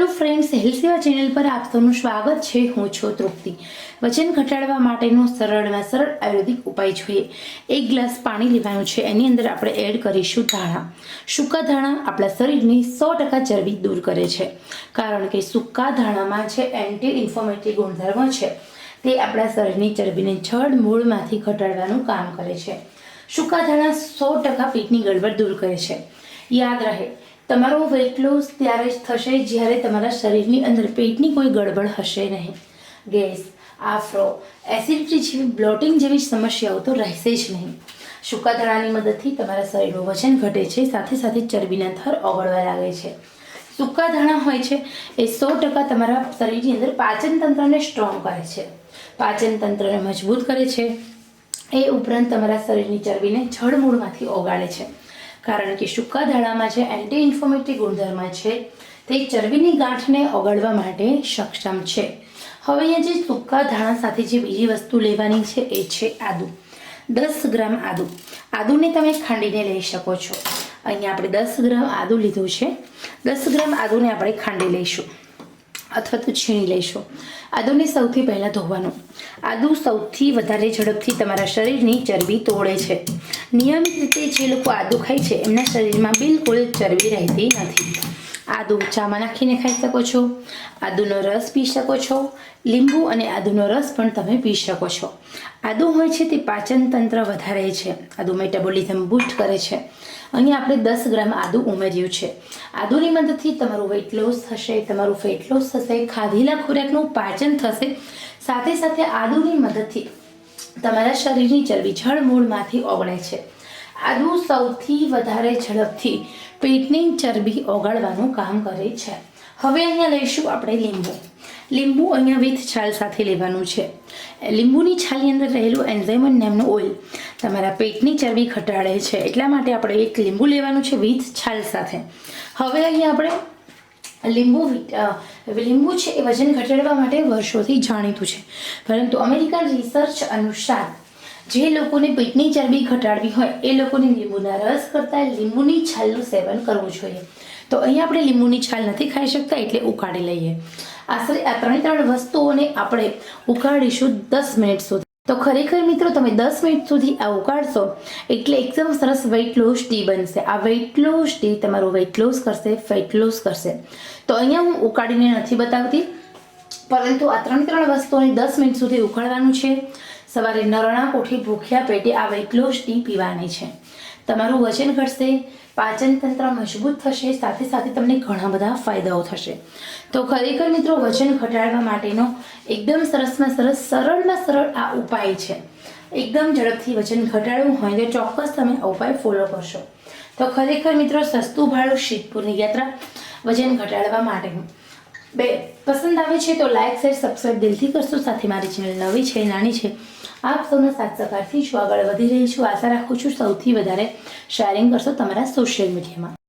Hello friends health Seva channel પર આપ સૌનું સ્વાગત છે. હું છું તૃપ્તિ. વજન ઘટાડવા માટેનો સરળમાં સરળ આયુર્વેદિક ઉપાય જોઈએ. એક ગ્લાસ પાણી લેવાનું છે. એની અંદર આપણે એડ કરીશું ધાણા. સૂકા ધાણા આપણા શરીરની સો ટકા ચરબી દૂર કરે છે. કારણ કે સૂકા ધાણામાં જે એન્ટી ઇન્ફોર્મેટિવ ગુણધર્મો છે, તે આપણા શરીરની ચરબીને જડ મૂળમાંથી ઘટાડવાનું કામ કરે છે. સૂકા ધાણા સો ટકા પેટની ગડબડ દૂર કરે છે. યાદ રહે તમારો વેટ લોસ ત્યારે જ થશે જ્યારે તમારા શરીરની અંદર પેટની કોઈ ગડબડ હશે નહીં. ગેસ, આફ્રો એસિડિટી જેવી બ્લોટિંગ જેવી સમસ્યાઓ તો રહેશે જ નહીં. સૂકા ધાણાની મદદથી તમારા શરીરનું વજન ઘટે છે, સાથે સાથે ચરબીના થર ઓગળવા લાગે છે. સૂકા ધાણા હોય છે, એ સો ટકા તમારા શરીરની અંદર પાચન તંત્રને સ્ટ્રોંગ કરે છે. પાચન તંત્રને મજબૂત કરે છે. એ ઉપરાંત તમારા શરીરની ચરબીને જળમૂળમાંથી ઓગાળે છે. કારણ કે સૂકા દાણામાં જે એન્ટી ઇન્ફોર્મેટરી ગુણધર્મ છે, તે ચરબીની ગાંઠને ઓગાળવા માટે સક્ષમ છે. હવે અહીંયા જે સૂકા ધાણા સાથે જે બીજી વસ્તુ લેવાની છે એ છે આદુ. દસ ગ્રામ આદુ. આદુને તમે ખાંડીને લઈ શકો છો. અહીંયા આપણે દસ ગ્રામ આદુ લીધું છે. દસ ગ્રામ આદુને આપણે ખાંડી લઈશું. અથવા તો છીણી લેશો. આદુને સૌથી પહેલાં ધોવાનું. આદુ સૌથી વધારે ઝડપથી તમારા શરીરની ચરબી તોડે છે. નિયમિત રીતે જે લોકો આદુ ખાય છે, એમના શરીરમાં બિલકુલ ચરબી રહેતી નથી. આદુ ચામાં નાખીને ખાઈ શકો છો. આદુનો રસ પી શકો છો. લીંબુ અને આદુનો રસ પણ તમે પી શકો છો. આદુ હોય છે તે પાચન તંત્ર વધારે છે. આદુ મેટાબોલિઝમ બૂસ્ટ કરે છે. અહીંયા આપણે દસ ગ્રામ આદુ ઉમેર્યું છે. આદુની મદદથી તમારું વેઇટ લોસ થશે, તમારું ફેટ લોસ થશે, ખાધેલા ખોરાકનું પાચન થશે. સાથે સાથે આદુની મદદથી તમારા શરીરની ચરબી જળમૂળમાંથી ઓગળે છે. આદુ સૌથી વધારે ઝડપથી પેટની ચરબી ઓગાળવાનું કામ કરે છે. હવે અહીંયા લઈશું આપણે લીંબુ. લીંબુ અહીંયા વિથ છાલ સાથે લેવાનું છે. લીંબુની છાલની અંદર રહેલું એન્ઝાઇમન નામનું ઓઇલ તમારા પેટની ચરબી ઘટાડે છે. એટલા માટે આપણે એક લીંબુ લેવાનું છે વિથ છાલ સાથે. હવે અહીંયા આપણે લીંબુ લીંબુ છે એ વજન ઘટાડવા માટે વર્ષોથી જાણીતું છે. પરંતુ અમેરિકન રિસર્ચ અનુસાર જે લોકોને પેટની ચરબી ઘટાડવી હોય, એ લોકોને લીંબુના રસ કરતાં લીંબુની છાલનું સેવન કરવું જોઈએ. તો અહીંયા આપણે લીંબુની છાલ નથી ખાઈ શકતા, એટલે ઉકાળી લઈએ. આશરે આ ત્રણે ત્રણ વસ્તુઓને આપણે ઉકાળીશું દસ મિનિટ સુધી. તો ખરેખર મિત્રો, તમે દસ મિનિટ સુધી આ ઉકાળશો, એટલે એકદમ સરસ વેઇટ લોસ ટી બનશે. આ વેઇટ લોસ ટી તમારું વેઇટ લોસ કરશે ફેટ લોસ કરશે. તો અહીંયા હું ઉકાળીને નથી બતાવતી. પરંતુ આ ત્રણ ત્રણ વસ્તુઓને દસ મિનિટ સુધી ઉકળવાનું છે. સવારે નરણા કોઠી ભૂખ્યા પેટે આ લોસ ટી પીવાની છે. તમારું વજન ઘટશે, પાચન તંત્ર મજબૂત થશે, સાથે સાથે તમને ઘણા બધા ફાયદાઓ થશે. તો ખરેખર મિત્રો, વજન ઘટાડવા માટેનો એકદમ સરસમાં સરસ સરળમાં સરળ આ ઉપાય છે. એકદમ ઝડપથી વજન ઘટાડવું હોય તો ચોક્કસ તમે આ ઉપાય ફોલો કરશો. તો ખરેખર મિત્રો, સસ્તું ભાડું શીતપુરની યાત્રા વજન ઘટાડવા માટેનું. બે, પસંદ આવે છે તો લાઇક શેર સબસ્ક્રાઈબ દિલથી કરશો. સાથે મારી ચેનલ નવી છે, નાની છે, આપ સૌના સાથ સહકારથી છું. આગળ વધી રહી છું. આશા રાખું છું સૌથી વધારે શેરિંગ કરશો તમારા સોશિયલ મીડિયામાં